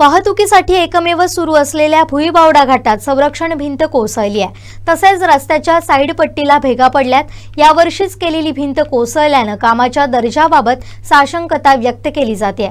वाहतुकीसाठी एकमेव सुरू असलेल्या भुईबावडा घाटात संरक्षण भिंत कोसळली आहे. तसेच रस्त्याच्या साईड पट्टीला भेगा पडल्यात. यावर्षीच केलेली भिंत कोसळल्यानं कामाच्या दर्जाबाबत साशंकता व्यक्त केली जाते.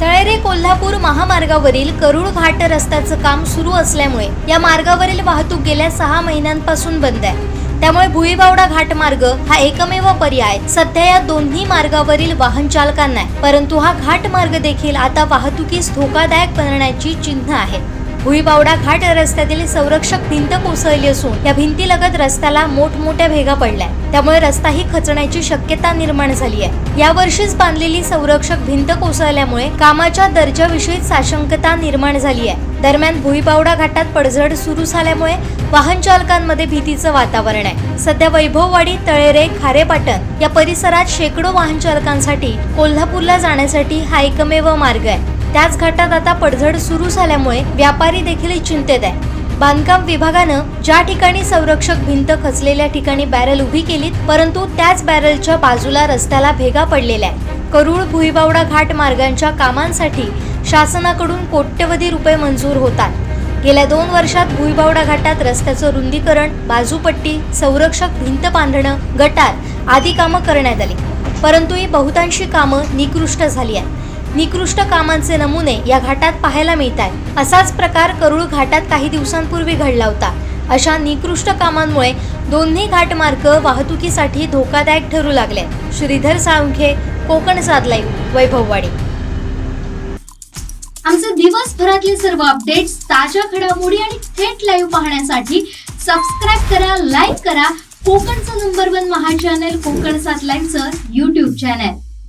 तळेरे कोल्हापूर महामार्गावरील करुळ घाट रस्त्याचं काम सुरू असल्यामुळे या मार्गावरील वाहतूक गेल्या सहा महिन्यांपासून बंद आहे. त्यामुळे भुईबावडा घाट मार्ग हा एकमेव पर्याय. सध्या या दोन्ही मार्गावरील वाहन चालकांना आहे. परंतु हा घाट मार्ग देखील आता वाहतुकीस धोकादायक बनण्याची चिन्ह आहेत भुईबावडा घाट रस्त्यातील संरक्षक भिंत कोसळली असून या भिंतीलगत रस्त्याला मोठमोठ्या भेगा पडल्या त्यामुळे रस्ताही खचण्याची शक्यता निर्माण झाली आहे. यावर्षीच बांधलेली संरक्षक भिंत कोसळल्यामुळे कामाच्या दर्जाविषयी साशंकता निर्माण झाली आहे. दरम्यान भुईबावडा घाटात पडझड सुरू झाल्यामुळे वाहन चालकांमध्ये भीतीचं वातावरण आहे. सध्या वैभववाडी तळेरे खारेपाटण या परिसरात शेकडो वाहन चालकांसाठी कोल्हापूरला जाण्यासाठी हा एकमेव मार्ग आहे. त्याच घाटात आता पडझड सुरू झाल्यामुळे व्यापारी देखील चिंतेत आहे. बांधकाम विभागानं ज्या ठिकाणी संरक्षक भिंत खचलेल्या ठिकाणी बॅरल उभी केलीत परंतु त्याच बॅरलच्या बाजूला रस्त्याला भेगा पडलेल्या आहेत. करूळ भुईबावडा घाट मार्गांच्या कामांसाठी शासनाकडून कोट्यवधी रुपये मंजूर होतात. गेल्या दोन वर्षात भुईबावडा घाटात रस्त्याचं रुंदीकरण बाजूपट्टी संरक्षक भिंत बांधणं गटार आदी कामं करण्यात आली. परंतु ही बहुतांशी कामं निकृष्ट झाली आहेत. निकृष्ट कामांचे नमुने या घाटात पाहायला मिळत आहेत असाच प्रकार करुळ घाटात काही दिवसांपूर्वी घडला होता. अशा निकृष्ट कामांमुळे दोन्ही घाटमार्ग वाहतुकीसाठी धोकादायक ठरू लागले श्रीधर साळुंखे कोकण साध वैभववाडी. आमचे दिवसभरातले सर्व अपडेट्स ताज्या घडामोडी आणि थेट लाईव्ह पाहण्यासाठी सबस्क्राईब करा लाईक करा. कोकणचं number one Maha channel Konkan सात लाईव्हचं युट्यूब चॅनल